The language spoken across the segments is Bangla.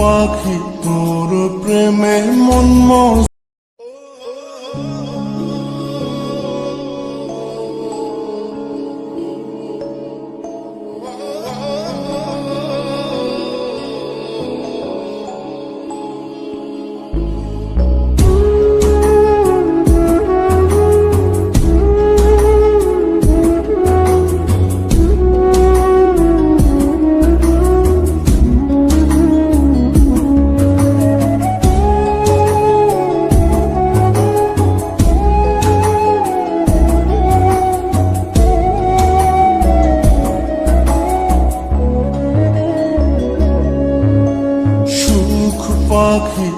পাখি তোর প্রেমে মন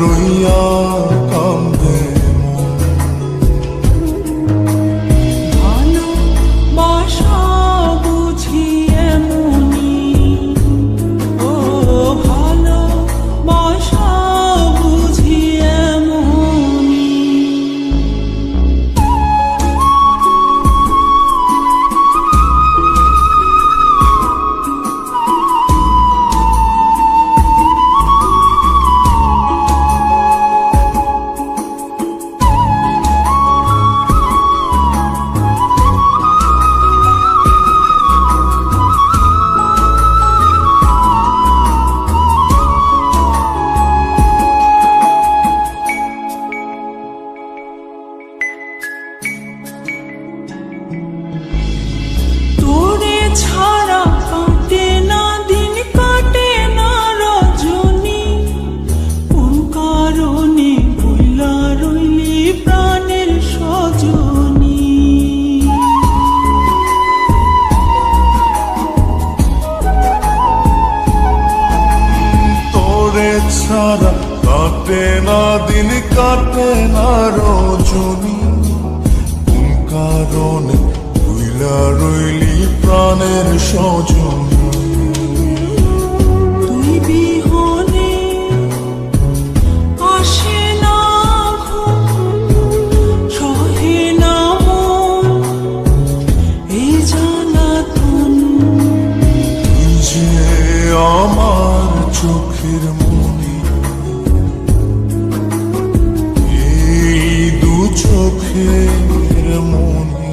রইয়া সারা কাটে না দিন কাটে না রজনি। কোন কারণে ভুইলা রইলি প্রাণের সজন? আমার চোখের çok yerim onu.